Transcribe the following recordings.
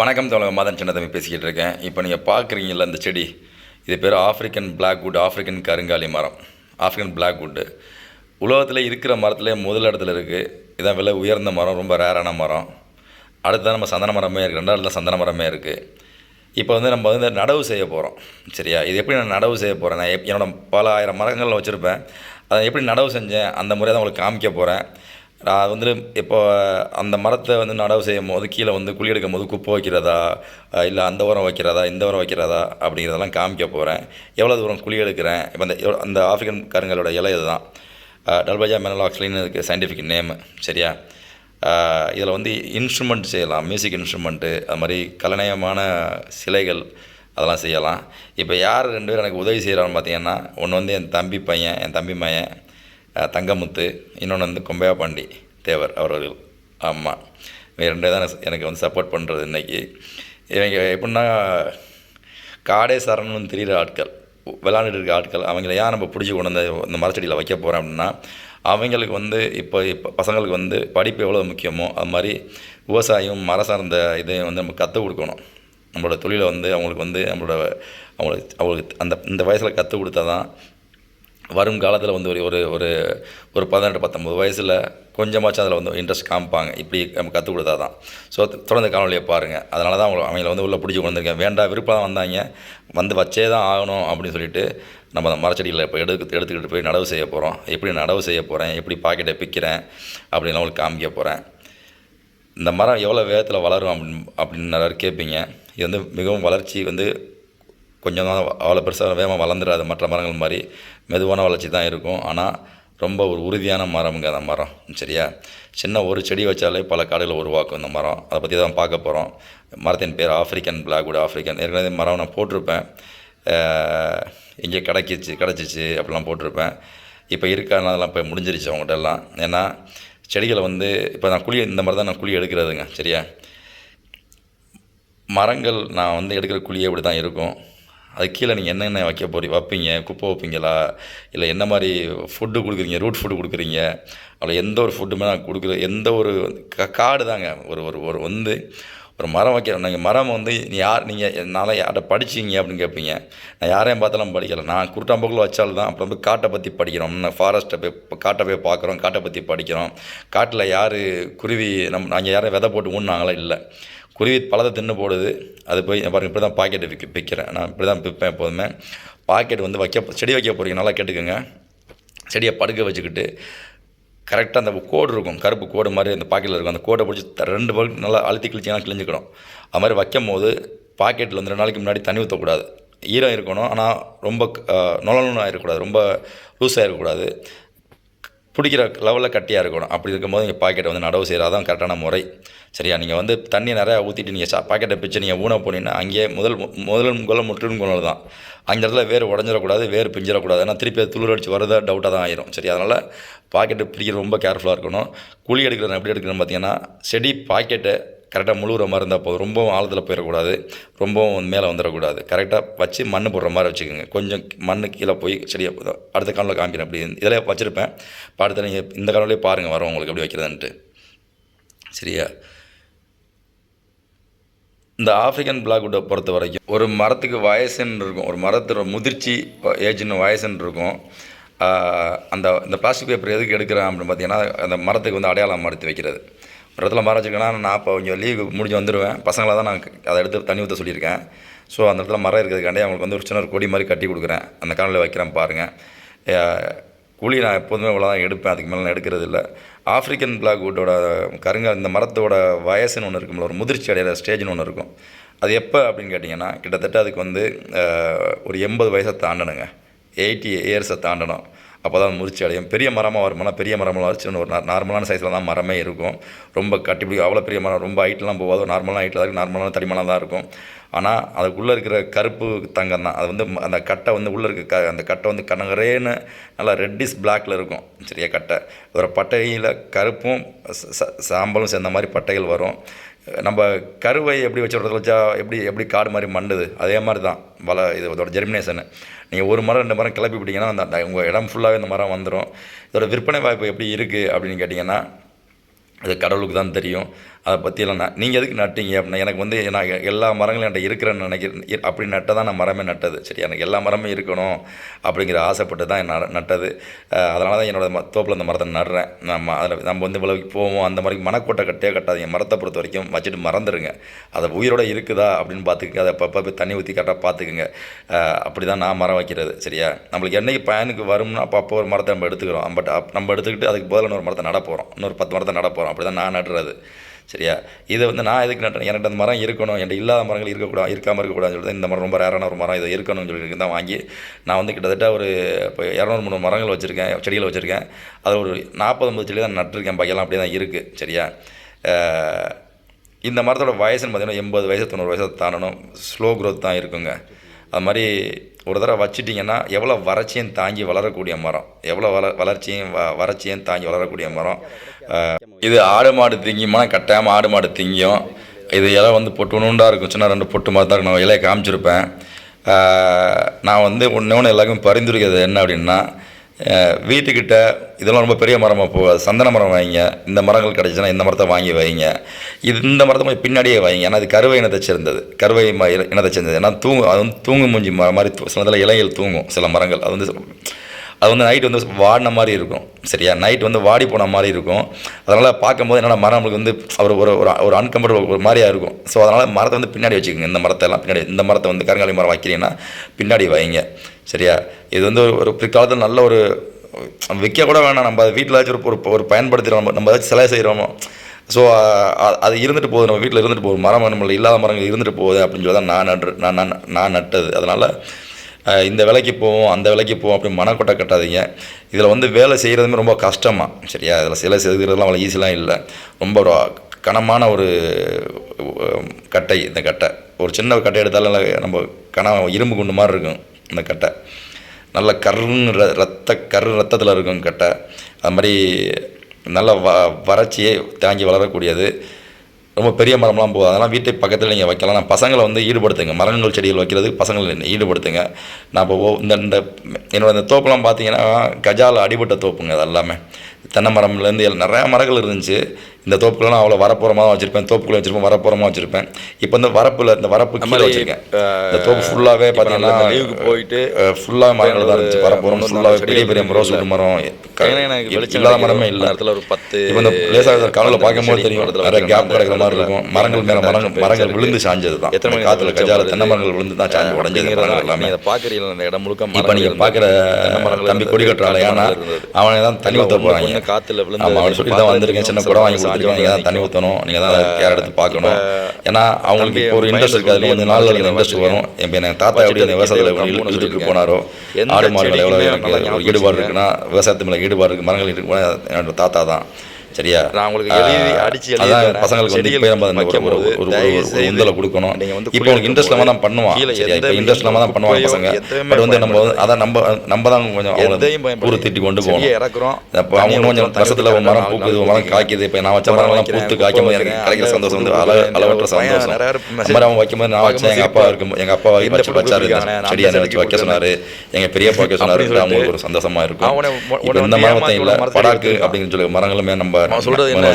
வணக்கம் தோழர் மதன் சின்னதம்பி பேசிக்கிட்டு இருக்கேன். இப்போ நீங்கள் பார்க்குறீங்களா இந்த செடி? இது பேர் ஆஃப்ரிக்கன் பிளாக்வுட் ஆஃப்ரிக்கன் கருங்காலி மரம். ஆஃப்ரிக்கன் பிளாக்வுட்டு உலகத்தில் இருக்கிற மரத்தில் முதல் இடத்துல இருக்குது இதான் விலை உயர்ந்த மரம் ரொம்ப ரேரான மரம். அடுத்ததான் நம்ம சந்தன மரமே இருக்குது ரெண்டாவது சந்தன மரமே இருக்குது இப்போ வந்து நம்ம வந்து நடவு செய்ய போகிறோம் சரியா? இது எப்படி நான் நடவு செய்ய போகிறேன் நான் எப் என்னோட பல ஆயிரம் மரங்கள் வச்சுருப்பேன். அதை எப்படி நடவு செஞ்சேன்? அந்த முறையை தான் உங்களுக்கு காமிக்க போகிறேன் நான் வந்து இப்போ அந்த மரத்தை வந்து நடவு செய்யும் போது கீழே வந்து குழி எடுக்கும் போது குப்பை வைக்கிறதா இல்லை அந்த உரம் வைக்கிறதா இந்த உரம் வைக்கிறதா அப்படிங்கிறதெல்லாம் காமிக்க போகிறேன் எவ்வளோ தூரம் குழி எடுக்கிறேன்? இப்போ அந்த எவ்வளோ- அந்த ஆஃப்ரிக்கன் கருங்களோட இலை இதுதான். டல்பஜா மெனலாக்ஸ்லின்னு இருக்குது சயின்டிஃபிக் நேமு சரியா? இதில் வந்து இன்ஸ்ட்ருமெண்ட் செய்யலாம் மியூசிக் இன்ஸ்ட்ருமெண்ட்டு அது மாதிரி கலநயமான சிலைகள் அதெல்லாம் செய்யலாம். இப்போ யார் ரெண்டு பேரும் எனக்கு உதவி செய்கிறான்னு பார்த்தீங்கன்னா ஒன்று வந்து என் தம்பி பையன் என் தம்பி பையன் தங்கமுத்து இன்னொன்று வந்து கொம்பையா பாண்டி தேவர் அவர்கள். ஆமாம் இவங்க ரெண்டே தான் எனக்கு- வந்து சப்போர்ட் பண்ணுறது இன்றைக்கி இவங்க எப்படின்னா காடே சரணம்னு தெரிகிற ஆட்கள். விளாண்டுட்டு இருக்க ஆட்கள். அவங்கள ஏன் நம்ம பிடிச்சி கொண்டு வந்து இந்த மரச்செடியில் வைக்க போகிறோம் அப்படின்னா அவங்களுக்கு வந்து இப்போ இப்போ பசங்களுக்கு வந்து படிப்பு எவ்வளோ முக்கியமோ அது மாதிரி விவசாயம் மரம் சார்ந்த இதையும் வந்து நம்ம கற்றுக் கொடுக்கணும். நம்மளோட தொழிலை வந்து அவங்களுக்கு வந்து நம்மளோட அவங்களுக்கு அவங்களுக்கு அந்த இந்த வயசில் கற்றுக் கொடுத்தா தான் வரும் காலத்தில் வந்து ஒரு ஒரு ஒரு ஒரு பதினெட்டு பத்தொம்பது வயசில் கொஞ்சமாச்சும் அதில் வந்து இன்ட்ரெஸ்ட் காமிப்பாங்க. இப்படி நம்ம கற்றுக் கொடுத்தா தான் ஸோ தொடர்ந்து காணொலியை பாருங்கள் அதனால தான் அவங்க அவங்கள வந்து உள்ளே பிடிச்சி கொண்டு வந்திருக்கேன். வேண்டாம் விருப்பம் தான் வந்தாங்க. வந்து வச்சே தான் ஆகணும் அப்படின்னு சொல்லிட்டு நம்ம அந்த மரச்செடியில் இப்போ எடுத்து எடுத்துக்கிட்டு போய் நடவு செய்ய போகிறோம் எப்படி நடவு செய்ய போகிறேன் எப்படி பாக்கெட்டை பிக்கிறேன் அப்படின்னு அவங்களுக்கு காமிக்க போகிறேன் இந்த மரம் எவ்வளோ வேகத்தில் வளரும் அப்படின்னு அப்படின்னு நிறைய கேட்பீங்க. இது வந்து மிகவும் வளர்ச்சி வந்து கொஞ்சம் தான் அவ்வளோ பெருசாக வேகமாக வளர்ந்துடாது மற்ற மரங்கள் மாதிரி மெதுவான வளர்ச்சி தான் இருக்கும். ஆனால் ரொம்ப ஒரு உறுதியான மரம்ங்க அந்த மரம் சரியா? சின்ன ஒரு செடி வச்சாலே பல காடுகளை உருவாக்கும் இந்த மரம். அதை பற்றி தான் பார்க்க போகிறோம் மரத்தின் பேர் ஆஃப்ரிக்கன் பிளாக்வுட் ஆஃப்ரிக்கன் ஏற்கனவே மரம் நான் போட்டிருப்பேன். இங்கே கிடைக்கிச்சு கிடச்சிச்சு அப்படிலாம் போட்டிருப்பேன். இப்போ இருக்கான அதெல்லாம் இப்போ முடிஞ்சிருச்சு அவங்ககிட்ட எல்லாம். ஏன்னா செடிகளை வந்து இப்போ நான் குழி இந்த மாதிரி தான் நான் குழி எடுக்கிறதுங்க சரியா? மரங்கள் நான் வந்து எடுக்கிற குழியே இப்படி தான் இருக்கும். அது கீழே நீங்கள் என்னென்ன வைக்க போறீங்க வைப்பீங்க? குப்பை வைப்பீங்களா? இல்லை என்ன மாதிரி ஃபுட்டு கொடுக்குறீங்க? ரூட் ஃபுட்டு கொடுக்குறீங்க? அதில் எந்த ஒரு ஃபுட்டுமே நான் கொடுக்குற எந்த ஒரு க காடு தாங்க. ஒரு ஒரு ஒரு வந்து ஒரு மரம் வைக்கிறோம் நீங்கள் மரம் வந்து நீ யார் நீங்கள் என்னால் யார்கிட்ட படிச்சிங்க அப்படின்னு கேட்பீங்க நான் யாரையும் பார்த்தாலும் படிக்கலை. நான் குருட்டாம்போக்கில் வச்சாலும் தான் அப்புறம் வந்து காட்டை பற்றி படிக்கிறோம். நான் ஃபாரஸ்ட்டை போய் காட்டை போய் பார்க்குறோம். காட்டை பற்றி படிக்கிறோம். காட்டில் யார் குருவி நம்ம நாங்கள் யாரும் விதை போட்டு ஊன்னாங்களா? இல்லை. குருவி பழத்தை தின்னு போடுது அது போய் பாருங்கள் இப்படி தான் பாக்கெட்டு விற்க விற்கிறேன் நான் இப்படி தான் விற்பேன் எப்போதுமே. பாக்கெட் வந்து வைக்க செடி வைக்க போகிறீங்க நல்லா கேட்டுக்கோங்க. செடியை படுக்க வச்சுக்கிட்டு கரெக்டாக அந்த கோடு இருக்கும் கருப்பு கோடு மாதிரி அந்த பாக்கெட்டில் இருக்கும். அந்த கோடை பிடிச்சி ரெண்டு பல்க் நல்லா அழுத்தி கிழிச்சிங்கன்னா கிழிஞ்சிக்கணும் அது மாதிரி வைக்கும் போது பாக்கெட்டில் வந்து ரெண்டு நாளைக்கு முன்னாடி தண்ணி ஊற்றக்கூடாது ஈரம் இருக்கணும் ஆனால் ரொம்ப நுழலுன்னு இருக்கக்கூடாது ரொம்ப லூஸாக இருக்கக்கூடாது. பிடிக்கிற லெவலில் கட்டியாக இருக்கணும். அப்படி இருக்கும்போது நீங்கள் பாக்கெட்டை வந்து நடவு செய்கிறது தான் கரெக்டான முறை. சரியா? நீங்கள் வந்து தண்ணி நிறையா ஊற்றிட்டு நீங்கள் சா பாக்கெட்டை பிச்சு நீங்கள் ஊன போனீங்கன்னா அங்கேயே முதல் முதலும் முதல் முற்றிலும் குணல் தான். அந்த இடத்துல வேறு உடஞ்சிடக்கூடாது வேறு பிஞ்சிடக்கூடாது. ஏன்னா திருப்பி அது துளிர் அடிச்சு வரதா டவுட்டாக தான் ஆயிரும். சரி அதனால் பாக்கெட்டு பிடிக்கிறது ரொம்ப கேர்ஃபுல்லாக இருக்கணும். குழி எடுக்கிறது எப்படி எடுக்கணும்னு பார்த்தீங்கன்னா செடி பாக்கெட்டை கரெக்டாக முழுகிற மாதிரி இருந்தால் போதும். ரொம்பவும் ஆழத்தில் போயிடக்கூடாது ரொம்பவும் மேலே வந்துடக்கூடாது கரெக்டாக வச்சு மண் போடுற மாதிரி வச்சுக்கோங்க. கொஞ்சம் மண் கீழே போய் செடியை அடுத்த காலில் காமிக்கிறேன். அப்படி இதில் வச்சுருப்பேன். இப்போ அடுத்த நீங்கள் இந்த காலிலே பாருங்கள் வரும் உங்களுக்கு எப்படி வைக்கிறதுன்ட்டு. சரியா? இந்த ஆஃப்ரிக்கன் பிளாக்வுட்டை பொறுத்த வரைக்கும் ஒரு மரத்துக்கு வயசுன்னு இருக்கும். ஒரு மரத்தோட முதிர்ச்சி ஏஜ்னு வயசுன்னு இருக்கும். அந்த இந்த பிளாஸ்டிக் பேப்பர் எதுக்கு எடுக்கிறேன் அப்படின்னு பார்த்தீங்கன்னா அந்த மரத்துக்கு வந்து அடையாளம் மறுத்து வைக்கிறது. ஒரு இடத்துல மரம் நான் இப்போ இங்கே லீவு முடிஞ்சு வந்துடுவேன் பசங்களை தான் நான் அதை எடுத்து தண்ணி ஊற்ற சொல்லியிருக்கேன். ஸோ அந்த இடத்துல மரம் இருக்கிறதுக்காண்டி அவங்களுக்கு வந்து ஒரு சின்ன ஒரு கொடி மாதிரி கட்டி கொடுக்குறேன். அந்த காலையில் வைக்கிறேன் பாருங்கள் குழி நான் எப்போதுமே இவ்வளோ தான் எடுப்பேன். அதுக்கு மேலே நான் எடுக்கிறது இல்லை. ஆஃப்ரிக்கன் பிளாக்வுட்டோட கருங்க இந்த மரத்தோட வயசுன்னு ஒன்று இருக்கும்ல ஒரு முதிர்ச்சி அடைகிற ஸ்டேஜ்னு ஒன்று இருக்கும். அது எப்போ அப்படின்னு கேட்டிங்கன்னா கிட்டத்தட்ட அதுக்கு வந்து ஒரு எண்பது வயசை தாண்டணுங்க. எயிட்டி இயர்ஸை தாண்டணும். அப்போ தான் முறிச்சி அடையும். பெரிய மரமாக வருமானா பெரிய மரமாக சின்ன ஒரு நார்மலான சைஸில் தான் மரமே இருக்கும். ரொம்ப கட்டிப்பிடிக்கும் அவ்வளோ பெரிய மரம் ரொம்ப ஹைட்லாம் போகாது. நார்மலாக நார்மலான ஹைட்டில் தான் இருக்கும் நார்மலான தடிமனாக தான் இருக்கும். ஆனால் அதுக்குள்ளே இருக்கிற கருப்பு தங்கம் தான். அது வந்து அந்த கட்டை வந்து உள்ளே இருக்க க அந்த கட்டை வந்து கனகரேன்னு நல்லா ரெட்டிஸ் பிளாக்கில் இருக்கும். சரியா கட்டை. ஒரு பட்டையில் கருப்பும் ச- சாம்பலும் சேர்ந்த மாதிரி பட்டைகள் வரும். நம்ம கருவை எப்படி வச்சு இடத்துல வச்சா எப்படி எப்படி காடு மாதிரி மண்டுது அதே மாதிரி தான் வள இது இதோட ஜெர்மினேஷனு நீங்கள் ஒரு மரம் ரெண்டு மரம் கிளப்பி விட்டிங்கன்னா அந்த உங்கள் இடம் ஃபுல்லாகவே இந்த மரம் வந்துடும் இதோட விற்பனை வாய்ப்பு எப்படி இருக்குது அப்படின்னு கேட்டிங்கன்னா அது கடவுளுக்கு தான் தெரியும். அதை பற்றியெல்லாம் நான் நீங்கள் எதுக்கு நட்டீங்க அப்படின்னா எனக்கு வந்து நான் எல்லா மரங்களும் என்கிட்ட இருக்கிறேன்னு நினைக்கிறேன். அப்படி நட்ட தான் நான் மரமே நட்டது. சரி எனக்கு எல்லா மரமும் இருக்கணும் அப்படிங்கிற ஆசைப்பட்டு தான் நான் நட்டது. அதனால தான் என்னோட ம- தோப்பில் அந்த மரத்தை நடுறேன். நம்ம அதில் நம்ம வந்து இவ்வளவுக்கு போவோம். அந்த மாதிரி மனக்கோட்டை கட்டே கட்டாதீங்க. மரத்தை பொறுத்த வரைக்கும் வச்சுட்டு மறந்துடுங்க அது உயிரோட இருக்குதா அப்படின்னு பார்த்துக்குங்க. அதை அப்பப்போ போய் தண்ணி ஊற்றி கரெக்டாக பார்த்துக்குங்க. அப்படி தான் நான் மரம் வைக்கிறது. சரியா? நம்மளுக்கு என்றைக்கு பயனுக்கு வரும்னா அப்போ அப்போ ஒரு மரத்தை நம்ம எடுத்துக்கிறோம். பட் நம்ம எடுத்துக்கிட்டு அதுக்கு பதிலாக இன்னொரு மரத்தை நட போகிறோம் இன்னொரு பத்து மரத்தை நட போகிறோம் அப்படி தான் நான் நடுறது. சரியா? இது வந்து நான் எதுக்கு நட்டேன்? என்கிட்ட அந்த மரம் இருக்கணும். என்கிட்ட இல்லாத மரங்கள் இருக்கக்கூடாது இருக்காமல் இருக்கக்கூடாதுன்னு சொல்லிட்டு இந்த மரம் ரொம்ப ரேரான ஒரு மரம். இதை இருக்கணும்னு சொல்லிட்டு தான் வாங்கி நான் வந்து கிட்டத்தட்ட ஒரு இப்போ இரநூறு மூணு மரங்கள் வச்சுருக்கேன் செடிகள் வச்சுருக்கேன். அதில் ஒரு நாற்பது ஐம்பது செடி தான் நட்டிருக்கேன். பையெல்லாம் அப்படியே தான் இருக்குது சரியா? இந்த மரத்தோட வயசுன்னு பார்த்தீங்கன்னா எண்பது வயசு தொண்ணூறு வயசை தாண்டணும். ஸ்லோ க்ரோத் தான் இருக்குங்க. அது மாதிரி ஒரு தடவை வச்சிட்டிங்கன்னா எவ்வளோ வறட்சியும் தாங்கி வளரக்கூடிய மரம் எவ்வளோ வள வளர்ச்சியும் வ வறட்சியும் தாங்கி வளரக்கூடிய மரம். இது ஆடு மாடு திங்கியுமா? கட்டாயமாக ஆடு மாடு திங்கும் இது இலை வந்து பொட்டு நுண்டாக இருக்கும். சின்ன ரெண்டு பொட்டு மாதிரி தான் இருக்கும். நான் இலையை காமிச்சிருப்பேன். நான் வந்து ஒன்று ஒன்று எல்லாருக்கும் பரிந்துரைக்கிறது என்ன அப்படின்னா வீட்டுக்கிட்ட இதெல்லாம் ரொம்ப பெரிய மரமாக போகாது சந்தன மரம் வைங்க இந்த மரங்கள் கிடைச்சுன்னா இந்த மரத்தை வாங்கி வைங்க. இது இந்த மரத்தை கொஞ்சம் பின்னாடியே வைங்க. ஏன்னா அது கருவை இனத்தை சேர்ந்தது. கருவை ம இனத்தை சேர்ந்தது. ஏன்னா தூங்கும் அது வந்து தூங்கு மூஞ்சி மரம் மாதிரி சில இலைகள் தூங்கும். சில மரங்கள். அது வந்து அது வந்து நைட் வந்து வாடின மாதிரி இருக்கும். சரியா? நைட் வந்து வாடி போன மாதிரி இருக்கும். அதனால் பார்க்கும்போது என்னென்னா மரம் நம்மளுக்கு வந்து ஒரு ஒரு ஒரு ஒரு uncomfortable ஒரு மாதிரியாக இருக்கும். ஸோ அதனால் மரத்தை வந்து பின்னாடி வச்சுக்கோங்க. இந்த மரத்தை எல்லாம் பின்னாடி இந்த மரத்தை வந்து கருங்காலி மரம் வைக்கிறீங்கன்னா பின்னாடி வைங்க. சரியா? இது வந்து ஒரு- பிற்காலத்தில் நல்ல ஒரு விற்க கூட வேணாம். நம்ம அதை வீட்டில் ஏதாச்சும் ஒரு ஒரு ஒரு பயன்படுத்துகிறோம் நம்ம நம்ம ஏதாச்சும் சிலை செய்கிறோமோ ஸோ அது இருந்துட்டு போகுது. நம்ம வீட்டில் இருந்துட்டு போகுது. மரம் நம்மள இல்லாத மரங்கள் இருந்துட்டு போகுது அப்படின்னு சொல்லி தான் நான் நட்டு நான் நான் நான் நட்டது. அதனால் இந்த விலைக்கு போவோம் அந்த விலைக்கு போவோம் அப்படி மனக்கொட்டை கட்டாதீங்க. இதில் வந்து வேலை செய்கிறதுமே ரொம்ப கஷ்டமாக சரியா? இதில் சிலை செய்கிறதுலாம் அவ்வளோ ஈஸிலாம் இல்லை. ரொம்ப ஒரு கனமான ஒரு கட்டை இந்த கட்டை. ஒரு சின்ன கட்டை எடுத்தாலும் நம்ம கன இரும்பு குண்டு மாதிரி இருக்கும். இந்த கட்டை. நல்ல கருன்னு ர- ரத்த கரு ரத்தத்தில் இருக்கும் கட்டை. அது மாதிரி நல்ல வ வறட்சியை தாங்கி வளரக்கூடியது. ரொம்ப பெரிய மரம்லாம் போகுது. அதெல்லாம் வீட்டை பக்கத்தில் நீங்கள் வைக்கலாம். நான் பசங்களை வந்து ஈடுபடுத்துங்க. மரங்கள் செடிகள் வைக்கிறதுக்கு பசங்களை ஈடுபடுத்துங்க. நான் இப்போ ஓ- இந்த இந்த என்னோட இந்த தோப்புலாம் பார்த்தீங்கன்னா கஜால அடிபட்ட தோப்புங்க அது எல்லாமே. தென்னை மரம்லேருந்து நிறையா மரங்கள் இருந்துச்சு. இந்த தோப்புலாம் அவ்வளோ வரப்புறமாக தான் வச்சுருப்பேன் தோப்புக்குள்ள வச்சுருப்பேன் வரப்புறமாக வச்சுருப்பேன். இப்போ இந்த வரப்பில் இந்த வரப்பு கீழே வச்சுருக்கேன். இந்த தோப்பு ஃபுல்லாகவே பார்த்தீங்கன்னா லீவுக்கு போயிட்டு ஃபுல்லாக மரங்கள் தான் இருந்துச்சு. வரப்புறம் ஃபுல்லாகவே பெரிய பெரிய ரோஸ் மரம் இல்லாத. மரமே இல்லை. இடத்துல ஒரு பத்து இப்போ இந்த லேசாக கனவுல பார்க்கும்போது தெரியும். நிறைய. கேப் கிடைக்கிற மாதிரி இருக்கும். மரங்கள் மேலே மரங்கள் மரங்கள். விழுந்து சாஞ்சது தான். எத்தனை காற்றுல கஜால? தென்னை மரங்கள் விழுந்து தான் சாஞ்சு உடஞ்சது எல்லாமே. நீங்க பாக்குறீங்க அந்த இடம் முழுக்க இப்போ நீங்கள் பார்க்குற தம்பி கொடி கட்டுறாள் ஏன்னா அவனை தான் தண்ணி ஊற்ற போகிறாங்க காத்துல விழுந்து அவன் சொல்லி தான் வந்திருக்கேன். சின்ன குடம் வாங்கி கொடுத்துருக்கேன் நீங்கள் தான் தண்ணி ஊற்றணும் நீங்கள் தான் கேர் எடுத்து பார்க்கணும் ஏன்னா அவங்களுக்கு இப்போ ஒரு இன்ட்ரெஸ்ட் இருக்குது அதில் கொஞ்சம் நாள் இன்ட்ரெஸ்ட் வரும் இப்போ என் தாத்தா எப்படி அந்த விவசாயத்தில் இழுத்துட்டு போனாரோ ஆடு மாடுகள் எவ்வளோ எனக்கு ஒரு ஈடுபாடு இருக்குன்னா விவசாயத்து மேலே ஈடுபாடு இருக்குது மரங்கள் இருக்கு என்னோட தாத்தா தான் சரியா? நான் உங்களுக்கு எழுதி அடிச்சு எழுதி. பசங்களுக்கு வந்து நம்ம ஒரு ஒரு உந்தலை கொடுக்கணும். இப்போ உனக்கு இன்ட்ரெஸ்ட் இல்லாமல் தான் பண்ணுவான். இப்போ இன்ட்ரெஸ்ட் இல்லாமல் தான் பண்ணுவாங்க பசங்க. பட் வந்து நம்ம அதான் நம்ம நம்ம தான் கொஞ்சம் ஊர் திட்டி கொண்டு போகணும். இறக்குறோம். அப்போ அவங்க கொஞ்சம் வருஷத்தில் மரம் பூக்குது மரம் காய்க்குது இப்போ நான் வச்ச மரம்லாம் பூத்து காய்க்கும் போது எனக்கு கிடைக்கிற சந்தோஷம் வந்து அள அளவற்ற சந்தோஷம். அந்த மாதிரி அவங்க வைக்கும்போது நான் வச்சேன் எங்கள் அப்பா இருக்கும். எங்கள் அப்பா வச்சு வச்சாரு இந்த குட்டிக்கான, செடியை அந்த வச்சு வைக்க சொன்னாரு. எங்கள் பெரியப்பா வைக்க சொன்னாரு அவங்களுக்கு ஒரு சந்தோஷமா இருக்கும். இந்த மரத்தை இல்லை படாக்கு. அப்படின்னு சொல்லி மரங்களுமே நம்ம என்ன,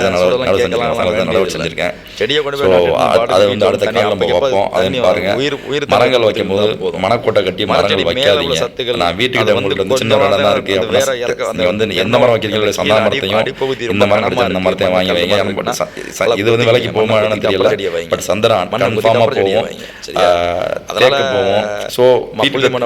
கேட்கலாம், வேண்டியது நடவு இல்லை. செஞ்சிருக்கேன் செடியை கொண்டு போய் அதை வந்து அடுத்த காலம் நம்ம வைப்போம். பாருங்க. உயிர் உயிர் மரங்கள் தண்ணி வைக்கும்போது போதும். மனக்கோட்டை கட்டி மரங்கள் வைக்காதீங்க. சத்துக்கள் நான் வீட்டுக்கிட்ட வந்து உங்களுக்கு வந்து சின்ன இடம் தான் இருக்கு. அந்த வேற இறக்க- அப்படின்னா வந்து எந்த மரம் வைக்கிறீங்களோ அடி- மரத்தையும் இந்த மரம் கிடைச்சா வாங்கி வைங்க. இது வந்து விலைக்கு போகுமா தெரியல. பட் சந்திரன் கன்ஃபார்மாக? தேக்க அதனால போவோம் ஸோ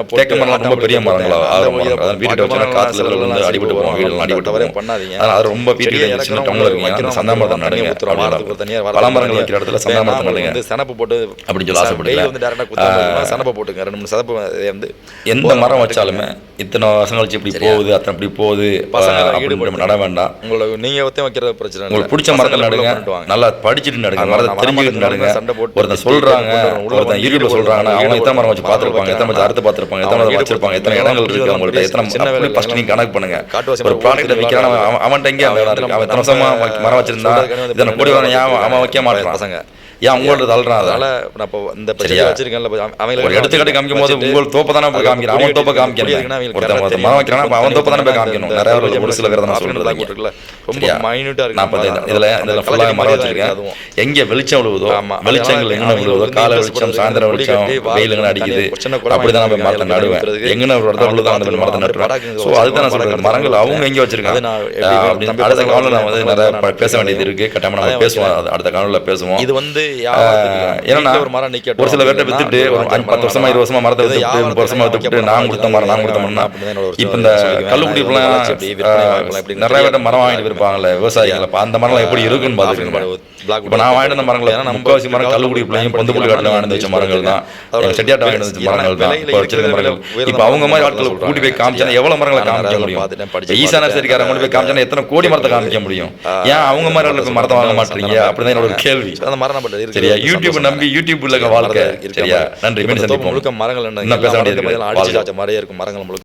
தேக்க மரம் ரொம்ப பெரிய மரங்களா ஆறு மரம் அதான் வீட்டுக்கு வச்சுனா மரம்லாம் காற்றுல சில வந்து இதெல்லாம் அடிபட்டு சில வீடுலாம் அடிபட்டு பண்ணாதீங்க. அதனால அது ரொம்ப செடியை வீட்டுக்கு சின்ன இருக்கீங்க வைக்கிறோம், சந்தன மரத்தை தண்ணி நடுங்க. ஊத்துறோம், வாரத்துக்கு ஒரு தண்ணியா, பல வாரத்துக்கு மரங்கள் ஒரு வைக்கிற இடத்துல தண்ணியா. சந்தன வேணா மரத்தை உங்களுக்கு நடுங்க சனப்பு போட்டு அப்படின்னு சொல்லி ஆசைப்படுங்க. வந்து direct ஆ குத்தாம சனப்பை போட்டுங்க. ரெண்டு மூணு சதப்பு வந்து எந்த மரம் வச்சாலுமே இத்தனை வருஷம் கழிச்சு இப்படி போகுது அத்தனை இப்படி போகுது ஈடுபடுத்துங்க. நட வேண்டாம். உங்களுக்கு நீங்க வைக்கிறது பிரச்சனை. உங்களுக்கு பிடிச்ச பசங்களை மரத்தை நடுங்க. நல்லா படிச்சுட்டு நடுங்க. மரத்தை தெரிஞ்சுக்கிட்டு நடுங்க. சண்டை போட்டு ஒருத்தன் சொல்றாங்க ஒருத்தன் யூடியூப்ல. சொல்றாங்கன்னா அவங்க எத்தனை மரம் வச்சு. பார்த்துருப்பாங்க. எத்தனை மரம் அறுத்து பார்த்துருப்பாங்க. எத்தனை மரம் வச்சிருப்பாங்க. எத்தனை. இடங்கள் இருக்கு. அவங்கள்ட்ட எத்தனை ஃபர்ஸ்ட் நீங்க கணக்கு பண்ணுங்க ஒரு ப்ராடக்ட் விற்கிறான். அவன் எங்கே அவன் எத்தனை வருஷமா மரம் வச்சிருந்தா இதனை கொடி வரணும் ஏன் அவன் வைக்க மாட்டான் பசங்க ஏன் உங்கள்ட்ட தள்ளுறான் அதை? அதனால நான் இப்போ இந்த பிரச்சனை? வச்சிருக்கேன்ல இப்போ அவங்களுக்கு எடுத்துக்காட்டு காமிக்கும் போது உங்கள் தோப்பை தானே போய் காமிக்கிறான் அவன் தோப்பை காமிக்கணும். ஒருத்தன் மரம் வைக்கிறான் அவன் தோப்பை தானே போய் காமிக்கணும். நிறைய ஒரு சில பேர் நான் சொல்றது ரொம்ப சரியா? மைன்யூட்டா இருக்கு நான் இப்போ இதில் இதில் ஃபுல்லாக மரம் வச்சிருக்கேன். எங்கே வெளிச்சம் விழுவுதோ. வெளிச்சங்கள் எங்கே விழுவுதோ அவங்க காலை வெளிச்சம் சாயந்தரம் வெளிச்சம் வெயிலுங்க வாழை அடிக்குது. அப்படி தான் நம்ம மரத்தை நடுவேன். எங்கே ஒரு இடத்துல விழுதோ அந்த. மரத்தை படாக்குங்க ஸோ அதுதான் நான் சொல்கிறேன் மரங்கள் அவங்க எங்கே வச்சிருக்காங்க? அப்படின்னு அடுத்த காலில் நான் வந்து நிறைய பேச வேண்டியது இருக்குது கட்டாயமாக நம்ம பேசுவோம் அடுத்த காலில் பேசுவோம் இது வந்து ஏன்னா ஒரு மரம் நிக்கட்டும் ஒரு சில பேர்ட்ட வித்துட்டு ஒரு பத்து வருஷமா இருபது வருஷமா மரத்தை வித்துட்டு முப்பது வருஷமா வித்துட்டு நான் கொடுத்த மரம் நான் கொடுத்த மரம்னா இப்போ இந்த எப்படின்னு நிறைய பேர்ட்ட. மரம் வாங்கிட்டு போயிருப்பாங்கல்ல விவசாயிகள். அந்த மரம்லாம் எப்படி இருக்குன்னு பார்த்துக்கோங்க. Black இப்போ நான் வாங்கிட்டு வந்த மரங்கள் ஏன்னா நம்ம முக்காவாசி மரம் கள்ளுக்குடி பிள்ளைங்க பொந்துப்புள்ளி காட்டில் வாங்கிட்டு வச்ச மரங்கள் தான். செட்டியாட்ட வாங்கிட்டு வச்ச மரங்கள் தான். இப்போ வச்சிருக்க மரங்கள். இப்போ அவங்க மாதிரி ஆட்களை கூட்டி போய் காமிச்சா எவ்வளவு மரங்களை காமிக்க முடியும்? ஈசா நர்சரிக்காரன் கொண்டு போய் காமிச்சா எத்தனை கோடி மரத்தை காமிக்க முடியும்? ஏன் அவங்க மாதிரி ஆட்களுக்கு மரத்தை வாங்க மாட்டீங்க? அப்படிதான் என்னோட கேள்வி. அந்த மரம். சரியா? யூடியூப். நம்பி யூடியூப் இல்ல வாழ்க்கை. சரியா. நன்றி. மீண்டும் சந்திப்போம். முழுக்க மரங்கள் என்ன? பேச வேண்டியது மாதிரியே இருக்கும். மரங்கள் முழுக்க